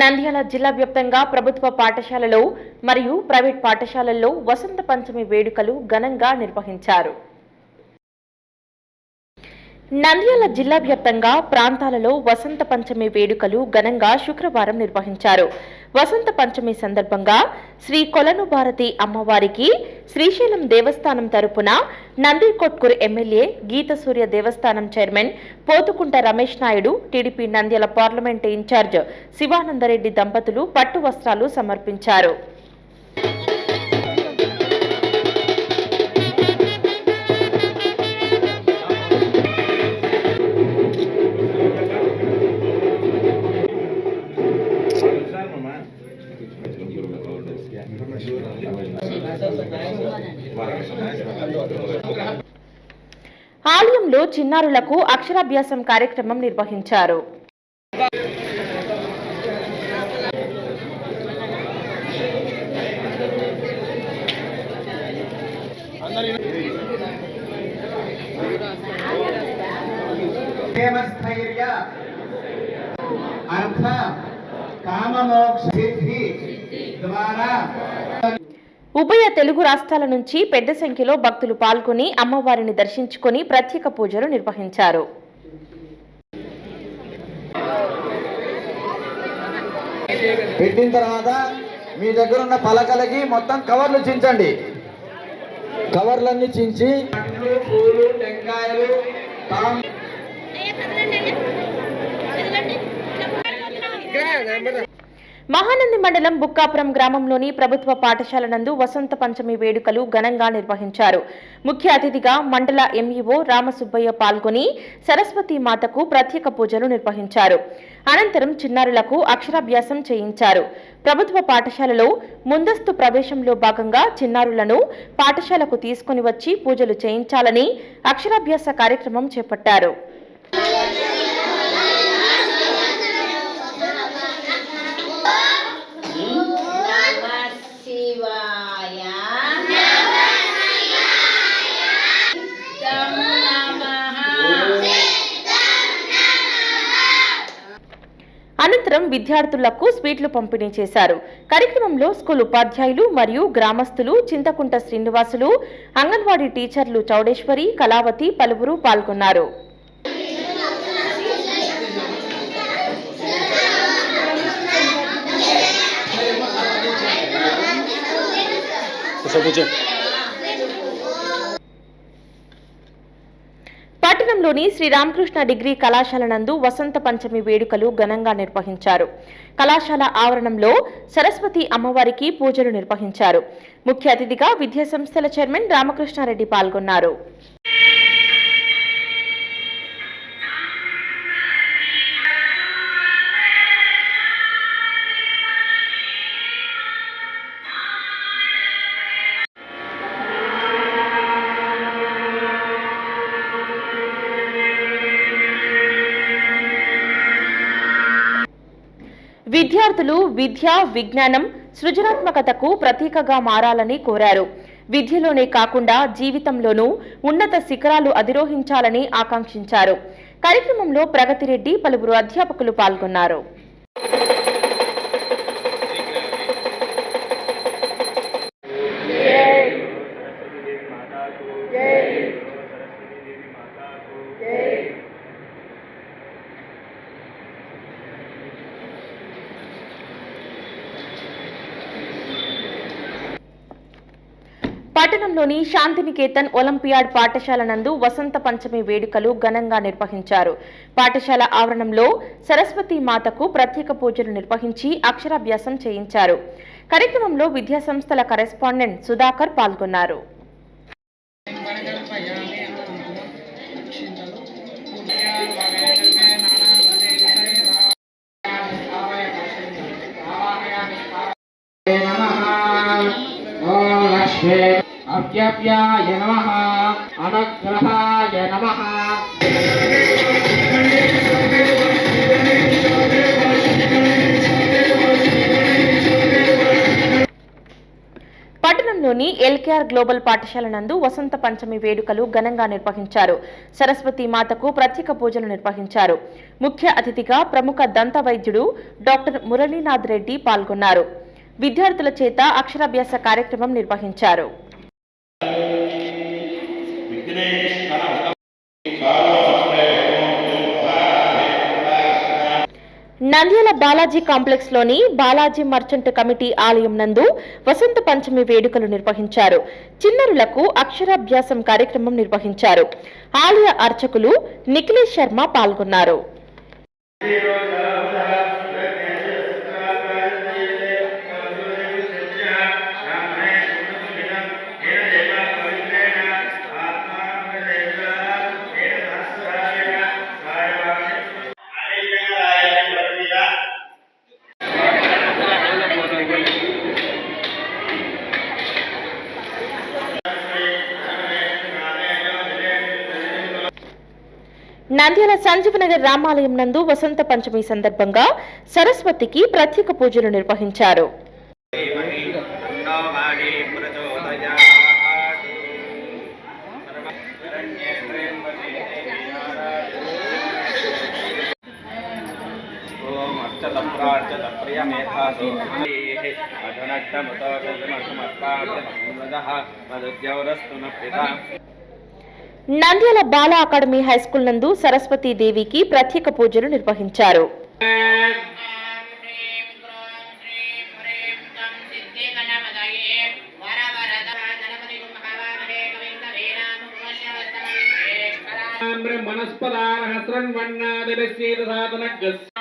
నంద్యాల జిల్లా వ్యాప్తంగా ప్రభుత్వ పాఠశాలలో మరియు ప్రైవేట్ పాఠశాలల్లో వసంత పంచమి వేడుకలు ఘనంగా నిర్వహించారు. నంద్యాల జిల్లా వ్యాప్తంగా ప్రాంతాలలో వసంత పంచమి వేడుకలు ఘనంగా శుక్రవారం నిర్వహించారు. వసంత పంచమి సందర్భంగా శ్రీ కొలను భారతి అమ్మవారికి శ్రీశైలం దేవస్థానం తరపున Nandikotkur MLA Geethasurya Devasthanam chairman Pothukunta Ramesh Naidu TDP Nandyal parliament in charge Shivanandareddy దంపతులు పట్టు వస్త్రాలు సమర్పించారు. ఆలయంలో చిన్నారులకు అక్షరాభ్యాసం కార్యక్రమం నిర్వహించారు. దేవస్థైర్య అర్థ కామమోక్ష ద్వారా ఉభయ తెలుగు రాష్ట్రాల నుంచి పెద్ద సంఖ్యలో భక్తులు పాల్గొని అమ్మవారిని దర్శించుకొని ప్రత్యేక పూజలు నిర్వహించారు. పెట్టిన తర్వాత మీ దగ్గర ఉన్న పలకలకి మొత్తం కవర్లు చించండి. కవర్లన్నీ చించి పూలు టెంకాయలు తాం- మహానంది మండలం బుక్కాపురం గ్రామంలోని ప్రభుత్వ పాఠశాల నందు వసంత పంచమి వేడుకలు ఘనంగా నిర్వహించారు. ముఖ్య అతిథిగా మండల ఎంఈఓ రామసుబ్బయ్య పాల్గొని సరస్వతి మాతకు ప్రత్యేక పూజలు నిర్వహించారు. అనంతరం చిన్నారులకు అక్షరాభ్యాసం చేయించారు. ప్రభుత్వ పాఠశాలలో ముందస్తు ప్రవేశంలో భాగంగా చిన్నారులను పాఠశాలకు తీసుకుని వచ్చి పూజలు చేయించాలని అక్షరాభ్యాస కార్యక్రమం చేపట్టారు. విద్యార్థులకు స్వీట్లు పంపిణీ చేశారు. కార్యక్రమంలో స్కూల్ ఉపాధ్యాయులు మరియు గ్రామస్తులు చింతకుంట శ్రీనివాసులు అంగన్వాడీ టీచర్లు చౌడేశ్వరి కళావతి పలువురు పాల్గొన్నారు. పట్టణంలోని శ్రీరామకృష్ణ డిగ్రీ కళాశాల నందు వసంత పంచమి వేడుకలు ఘనంగా నిర్వహించారు. కళాశాల ఆవరణంలో సరస్వతి అమ్మవారికి పూజలు నిర్వహించారు. ముఖ్య అతిథిగా విద్యా సంస్థల చైర్మన్ రామకృష్ణారెడ్డి పాల్గొన్నారు. విద్యార్థులు విద్య విజ్ఞానం సృజనాత్మకతకు ప్రతీకగా మారాలని కోరారు. విద్యలోనే కాకుండా జీవితంలోనూ ఉన్నత శిఖరాలు అధిరోహించాలని ఆకాంక్షించారు. కార్యక్రమంలో ప్రగతిరెడ్డి పలువురు అధ్యాపకులు పాల్గొన్నారు. పట్టణంలోని శాంతినికేతన్ ఒలింపియాడ్ పాఠశాల నందు వసంత పంచమి వేడుకలు ఘనంగా నిర్వహించారు పాఠశాల ఆవరణంలో సరస్వతి మాతకు ప్రత్యేక పూజలు నిర్వహించి అక్షరాభ్యాసం చేయించారు కార్యక్రమంలో విద్యా సంస్థల కరెస్పాండెంట్ సుధాకర్ పాల్గొన్నారు Yeah. అవ్యవ్యాయ నమ అనగ్రహాయ నమ పట్టణంలోని ఎల్కేఆర్ గ్లోబల్ పాఠశాల నందు వసంత పంచమి వేడుకలు ఘనంగా నిర్వహించారు. సరస్వతి మాతకు ప్రత్యేక పూజలు నిర్వహించారు. ముఖ్య అతిథిగా ప్రముఖ దంత వైద్యుడు డాక్టర్ మురళీనాథ్ రెడ్డి పాల్గొన్నారు. విద్యార్థుల చేత అక్షరాభ్యాస కార్యక్రమం నిర్వహించారు. నంద్యాల బాలాజీ కాంప్లెక్స్లోని బాలాజీ మర్చెంట్ కమిటీ ఆలయం నందు వసంత పంచమి వేడుకలు నిర్వహించారు. చిన్నారులకు అక్షరాభ్యాసం కార్యక్రమం నిర్వహించారు. ఆలయ అర్చకులు నిఖిలేష్ శర్మ పాల్గొన్నారు. నంద్యాల సంజీవనగర్ రామాలయం నందు వసంత పంచమి సందర్భంగా సరస్వతికి ప్రత్యేక పూజలు నిర్వహించారు. ఓం అర్చతప్రార్చత ప్రియమేధాసు న పితా నంద్యాల బాల అకాడమీ హైస్కూల్ నందు సరస్వతి దేవికి ప్రత్యేక పూజలు నిర్వహించారు.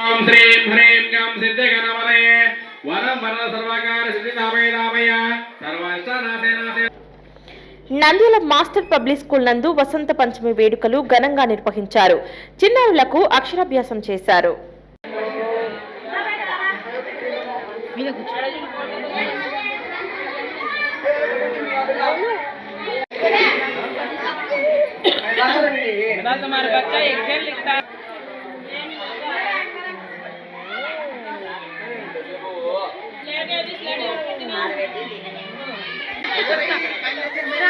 ఓం శ్రీం హ్రీం వరం వర సర్వకార సిద్ధి నామయ నామయ సర్వాష్టానాశే నాశే నంద్యాల మాస్టర్ పబ్లిక్ స్కూల్ నందు వసంత పంచమి వేడుకలు ఘనంగా నిర్వహించారు. చిన్నారులకు అక్షరాభ్యాసం చేశారు.